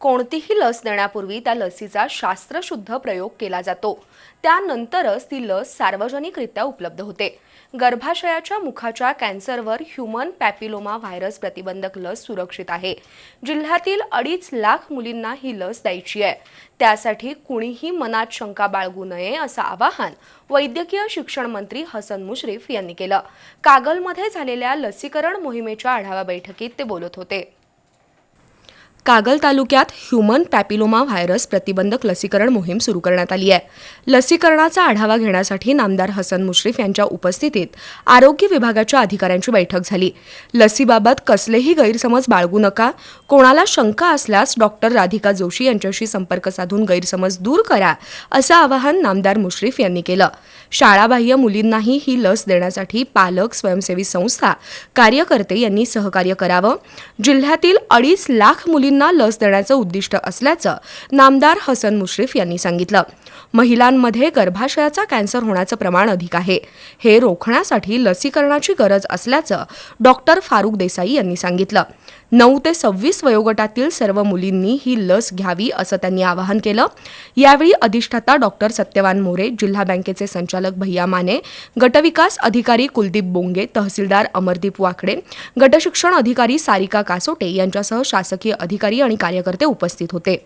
कोणतीही लस देण्यापूर्वी त्या लसीचा शास्त्रशुद्ध प्रयोग केला जातो. त्यानंतरच ती लस सार्वजनिकरित्या उपलब्ध होते. गर्भाशयाच्या मुखाच्या कॅन्सरवर ह्युमन पॅपिलोमा व्हायरस प्रतिबंधक लस सुरक्षित आहे. जिल्ह्यातील अडीच लाख मुलींना ही लस द्यायची आहे. त्यासाठी कुणीही मनात शंका बाळगू नये असं आवाहन वैद्यकीय शिक्षण मंत्री हसन मुश्रीफ यांनी केलं. कागलमध्ये झालेल्या लसीकरण मोहिमेच्या आढावा बैठकीत ते बोलत होते. कागल तालुक्यात ह्युमन पॅपिलोमा व्हायरस प्रतिबंधक लसीकरण मोहीम सुरू करण्यात आली आहे. लसीकरणाचा आढावा घेण्यासाठी नामदार हसन मुश्रीफ यांच्या उपस्थितीत आरोग्य विभागाच्या अधिकाऱ्यांची बैठक झाली. लसीबाबत कसलेही गैरसमज बाळगू नका. कोणाला शंका असल्यास डॉक्टर राधिका जोशी यांच्याशी संपर्क साधून गैरसमज दूर करा असं आवाहन नामदार मुश्रीफ यांनी केलं. शाळाबाह्य मुलींनाही ही लस देण्यासाठी पालक स्वयंसेवी संस्था कार्यकर्ते यांनी सहकार्य करावं. जिल्ह्यातील अडीच लाख मुलींना महिलांना लस देण्याचं उद्दिष्ट असल्याचं नामदार हसन मुश्रीफ यांनी सांगितलं. महिलांमध्ये गर्भाशयाचा कॅन्सर होण्याचं प्रमाण अधिक आहे. हे रोखण्यासाठी लसीकरणाची गरज असल्याचं डॉक्टर फारुक देसाई यांनी सांगितलं. नऊ ते सव्वीस वयोगटातील सर्व मुलींनी ही लस घ्यावी असं त्यांनी आवाहन केलं. यावेळी अधिष्ठाता डॉक्टर सत्यवान मोरे जिल्हा बँकेचे संचालक भैया माने गटविकास अधिकारी कुलदीप बोंगे तहसीलदार अमरदीप वाकडे गटशिक्षण अधिकारी सारिका कासोटे यांच्यासह शासकीय अधिकारी अधिकारी आणि कार्यकर्ते उपस्थित होते.